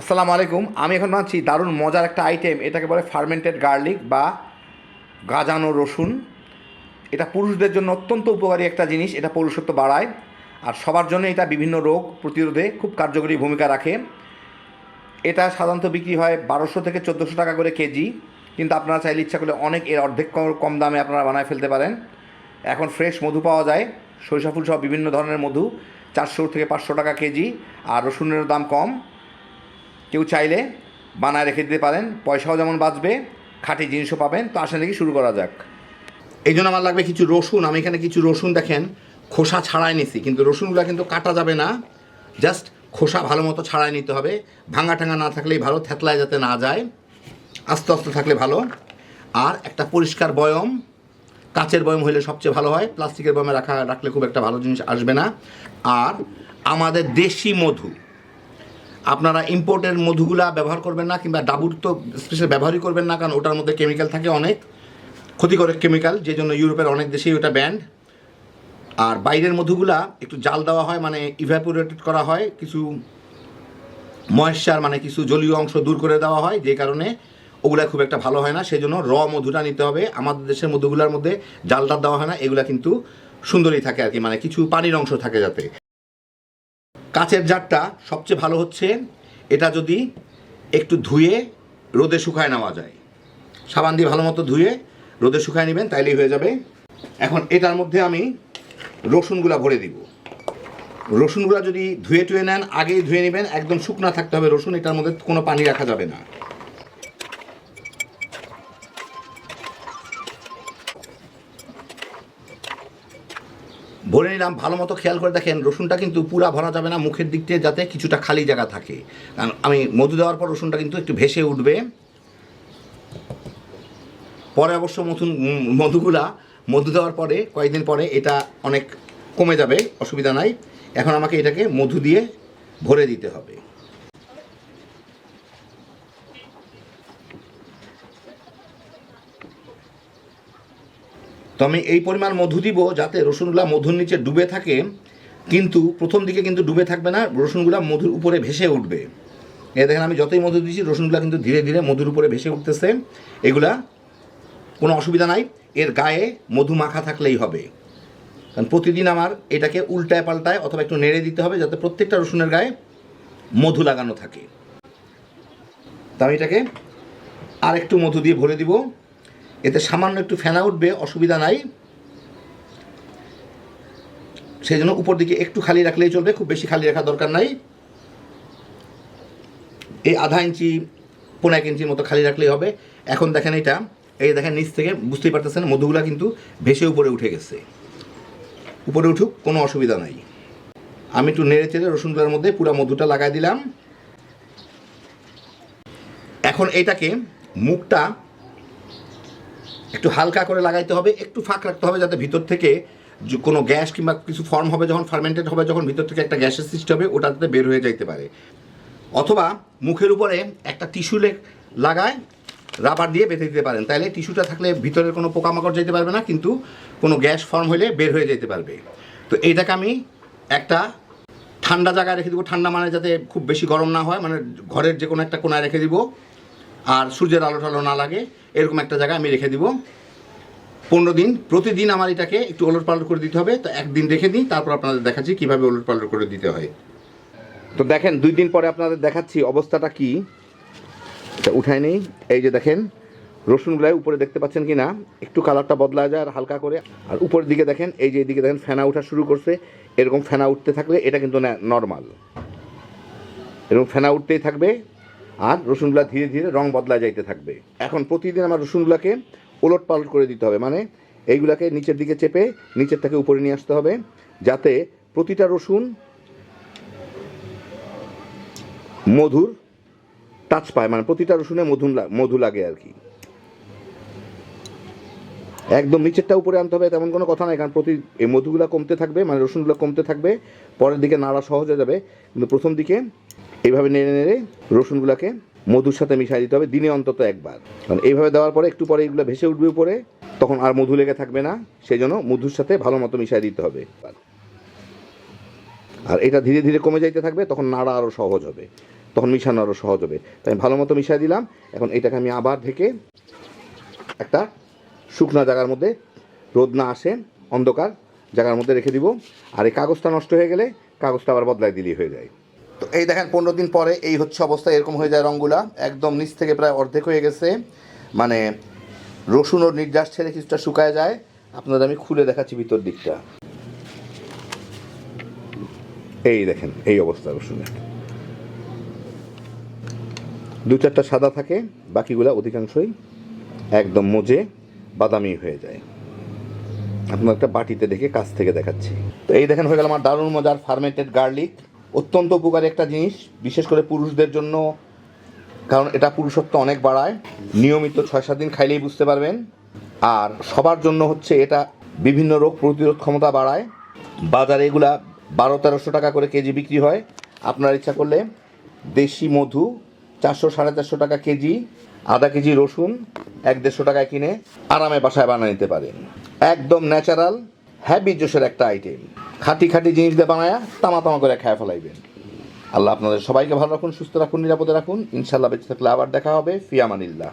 আসসালামু আলাইকুম। আমি এখন ভাবছি দারুণ মজার একটা আইটেম এটাকে বলে ফার্মেন্টেড গার্লিক বা গাজানো রসুন। এটা পুরুষদের জন্য অত্যন্ত উপকারী একটা জিনিস, এটা পৌরুষত্ব বাড়ায়। আর সবার জন্য এটা বিভিন্ন রোগ প্রতিরোধে খুব কার্যকরী ভূমিকা রাখে। এটা সাধারণত বিক্রি হয় বারোশো থেকে চোদ্দোশো টাকা করে কেজি, কিন্তু আপনারা চাইলে ইচ্ছা করলে অনেক এর অর্ধেক কম দামে আপনারা বানায় ফেলতে পারেন। এখন ফ্রেশ মধু পাওয়া যায়, সরিষা ফুল সহ বিভিন্ন ধরনের মধু, চারশো থেকে পাঁচশো টাকা কেজি, আর রসুনের দাম কম। কেউ চাইলে বানায় রেখে দিতে পারেন, পয়সাও যেমন বাঁচবে, খাঁটি জিনিসও পাবেন। তো আসেন দেখি শুরু করা যাক। এই জন্য আমার লাগবে কিছু রসুন। আমি এখানে কিছু রসুন দেখেন, খোসা ছাড়াই নিছি, কিন্তু রসুনগুলো কিন্তু কাটা যাবে না। জাস্ট খোসা ভালো মতো ছাড়াই নিতে হবে। ভাঙা টাঙা না থাকলেই ভালো, থেতলায় যাতে না যায়। আস্তে আস্তে থাকলে ভালো। আর একটা পরিষ্কার বয়ম। কাচের বয়ম হলে সবচেয়ে ভালো হয়। প্লাস্টিকের বয়মে রাখা, রাখলে খুব একটা ভালো জিনিস আসবে না। আর আমাদের দেশি মধু। আপনারা ইম্পোর্টের মধুগুলা ব্যবহার করবেন না কিংবা ডাবুর তো স্পেশাল ব্যবহারই করবেন না, কারণ ওটার মধ্যে কেমিক্যাল থাকে অনেক ক্ষতিকর কেমিক্যাল যে জন্য ইউরোপের অনেক দেশেই ওটা ব্যান্ড আর বাইরের মধুগুলা একটু জাল দেওয়া হয় মানে ইভ্যাপোরেটেড করা হয়, কিছু ময়েশ্চার মানে কিছু জলীয় অংশ দূর করে দেওয়া হয়, যে কারণে ওগুলা খুব একটা ভালো হয় না। সেই জন্য র মধুটা নিতে হবে। আমাদের দেশের মধুগুলার মধ্যে জালটা দেওয়া হয় না, এগুলা কিন্তু সুন্দরই থাকে আর কি মানে কিছু পানির অংশ থাকে যাতে। কাচের জারটা সবচেয়ে ভালো হচ্ছে, এটা যদি একটু ধুয়ে রোদে শুকায় নেওয়া যায়। সাবান দিয়ে ভালো মতো ধুয়ে রোদে শুকায় নেবেন, তাইলেই হয়ে যাবে। এখন এটার মধ্যে আমি রসুনগুলা ভরে দিব। রসুনগুলা যদি ধুয়ে টুয়ে নেন, আগেই ধুয়ে নেবেন, একদম শুকনা থাকতে হবে রসুন, এটার মধ্যে কোনো পানি রাখা যাবে না। ভরে নিলাম, ভালো মতো খেয়াল করে দেখেন, রসুনটা কিন্তু পুরা ভরা যাবে না মুখের দিক দিয়ে যাতে কিছুটা খালি জায়গা থাকে। কারণ আমি মধু দেওয়ার পর রসুনটা কিন্তু একটু ভেসে উঠবে। পরে অবশ্য মধু, মধুগুলা, মধু দেওয়ার পরে, কয়েকদিন পরে এটা অনেক কমে যাবে, অসুবিধা নাই। এখন আমাকে এটাকে মধু দিয়ে ভরে দিতে হবে। আমি এই পরিমাণ মধু দিব যাতে রসুনগুলা মধুর নিচে ডুবে থাকে, কিন্তু প্রথম দিকে কিন্তু ডুবে থাকবে না, রসুনগুলা মধুর উপরে ভেসে উঠবে। এ দেখেন, আমি যতই মধু দিচ্ছি রসুনগুলা কিন্তু ধীরে ধীরে মধুর উপরে ভেসে উঠতেছে। এগুলা কোনো অসুবিধা নাই, এর গায়ে মধু মাখা থাকলেই হবে। কারণ প্রতিদিন আমার এটাকে উল্টায় পাল্টায় অথবা একটু নেড়ে দিতে হবে যাতে প্রত্যেকটা রসুনের গায়ে মধু লাগানো থাকে। তা আমি এটাকে আর একটু মধু দিয়ে ভরে দিব। এতে সামান্য একটু ফেনা উঠবে অসুবিধা নাই। সেই জন্য উপর দিকে একটু খালি রাখলেই চলবে, খুব বেশি খালি রাখার দরকার নাই। এই আধা ইঞ্চি, পনেরো এক ইঞ্চির মতো খালি রাখলেই হবে। এখন দেখেন এটা, এই দেখেন নিচ থেকে, বুঝতেই পারতেছেন, মধুগুলা কিন্তু ভেসে উপরে উঠে গেছে। উপরে উঠুক, কোনো অসুবিধা নাই। আমি একটু নেড়ে চেড়ে রসুনগুলোর মধ্যে পুরো মধুটা লাগাই দিলাম। এখন এটাকে মুখটা একটু হালকা করে লাগাইতে হবে, একটু ফাঁক রাখতে হবে যাতে ভিতর থেকে কোনো গ্যাস কিংবা কিছু ফর্ম হবে যখন ফার্মেন্টেড হবে, যখন ভিতর থেকে একটা গ্যাসের সৃষ্টি হবে ওটা যাতে বের হয়ে যাইতে পারে। অথবা মুখের উপরে একটা টিস্যু লাগায় রাবার দিয়ে বেঁধে দিতে পারেন। তাহলে টিস্যুটা থাকলে ভিতরের কোনো পোকামাকড় যেতে পারবে না, কিন্তু কোনো গ্যাস ফর্ম হলে বের হয়ে যেতে পারবে। তো এইটাকে আমি একটা ঠান্ডা জায়গায় রেখে দেবো। ঠান্ডা মানে যাতে খুব বেশি গরম না হয় মানে ঘরের যে কোনো একটা কোনায় রেখে দিব। আর সূর্যের আলো টালো না লাগে, এরকম একটা জায়গায় আমি রেখে দিব। পনেরো দিন, প্রতিদিন আমার এটাকে একটু ওলট পালট করে দিতে হবে। তো একদিন রেখে দিই, তারপর আপনাদের দেখাচ্ছি কীভাবে ওলট পালট করে দিতে হয়। তো দেখেন, দুই দিন পরে আপনাদের দেখাচ্ছি অবস্থাটা কি। উঠায় নেই। এই যে দেখেন, রসুনগুলাই উপরে দেখতে পাচ্ছেন কি না একটু কালারটা বদলা যায় আর হালকা করে। আর উপরের দিকে দেখেন, এই যে এদিকে দেখেন, ফেনা ওঠা শুরু করছে। এরকম ফেনা উঠতে থাকলে এটা কিন্তু নর্মাল এরকম ফেনা উঠতেই থাকবে। আর রসুনগুলা ধীরে ধীরে রং বদলা যাইতে থাকবে। এখন প্রতিদিন আমার রসুনগুলাকে ওলট পালট করে দিতে হবে। মানে এইগুলাকে নিচের দিকে চেপে নিচের থেকে উপরে নিয়ে আসতে হবে, যাতে প্রতিটা রসুন মধুর টাচ পায়। মানে প্রতিটা রসুনে মধু মধু লাগে আর কি। একদম নিচেরটা উপরে আনতে হবে, তেমন কোনো কথা নাই। কারণ প্রতি এই মধুগুলো কমতে থাকবে মানে রসুনগুলো কমতে থাকবে, পরের দিকে নাড়া সহজ হয়ে যাবে। কিন্তু প্রথম দিকে এইভাবে নেড়ে নেড়ে রসুনগুলোকে মধুর সাথে মিশিয়ে দিতে হবে, দিনে অন্তত একবার। কারণ এইভাবে দেওয়ার পরে একটু পরে এগুলো ভেসে উঠবে উপরে, তখন আর মধু লেগে থাকবে না সেই জন্য মধুর সাথে ভালো মতো মিশিয়ে দিতে হবে। আর এটা ধীরে ধীরে কমে যাইতে থাকবে, তখন নাড়া আরও সহজ হবে, তখন মিশানো আরও সহজ হবে। তাই আমি ভালো মতো মিশিয়ে দিলাম, এখন এটাকে আমি আবার ঢেকে একটা শুকনো জায়গার মধ্যে রোদ না আসে, অন্ধকার জায়গার মধ্যে রেখে দিব। আর এই কাগজটা নষ্ট হয়ে গেলে কাগজটা আবার বদলায় দিলেই হয়ে যায়। তো এই দেখেন, পনেরো দিন পরে এই হচ্ছে অবস্থা, এরকম হয়ে যায় রঙগুলা একদম নিচ থেকে প্রায় অর্ধেক হয়ে গেছে। মানে রসুন ওর নির্যাস ছেড়ে কিছুটা শুকায় যায়। আপনাদের আমি খুলে দেখাচ্ছি ভিতর দিকটা। এই দেখেন, এই অবস্থা রসুনের। দু চারটা সাদা থাকে, বাকিগুলা অধিকাংশই একদম মজে, বাদামি হয়ে যায়। আপনার একটা বাটিতে দেখে কাছ থেকে দেখাচ্ছি। তো এই দেখেন, হয়ে গেল আমার দারুণ মজার ফার্মেন্টেড গার্লিক অত্যন্ত উপকারী একটা জিনিস, বিশেষ করে পুরুষদের জন্য, কারণ এটা পুরুষত্ব অনেক বাড়ায়। নিয়মিত ছয় সাত দিন খাইলেই বুঝতে পারবেন। আর সবার জন্য হচ্ছে এটা বিভিন্ন রোগ প্রতিরোধ ক্ষমতা বাড়ায়। বাজারে এগুলা বারো তেরোশো টাকা করে কেজি বিক্রি হয়। আপনার ইচ্ছা করলে দেশি মধু চারশো সাড়ে চারশো টাকা কেজি, আধা কেজি রসুন এক দেড়শো টাকায় কিনে আরামে বাসায় বানিয়ে নিতে পারেন। একদম ন্যাচারাল হ্যাভি জোশের একটা আইটেম। খাঁটি খাঁটি জিনিস দিয়ে বানায়া তামা তামা করে খায় ফেলাইবেন। আল্লাহ আপনাদের সবাইকে ভালো রাখুন, সুস্থ রাখুন, নিরাপদে রাখুন। ইনশাল্লাহ বেঁচে থাকলে আবার দেখা হবে। ফিয়ামানিল্লাহ।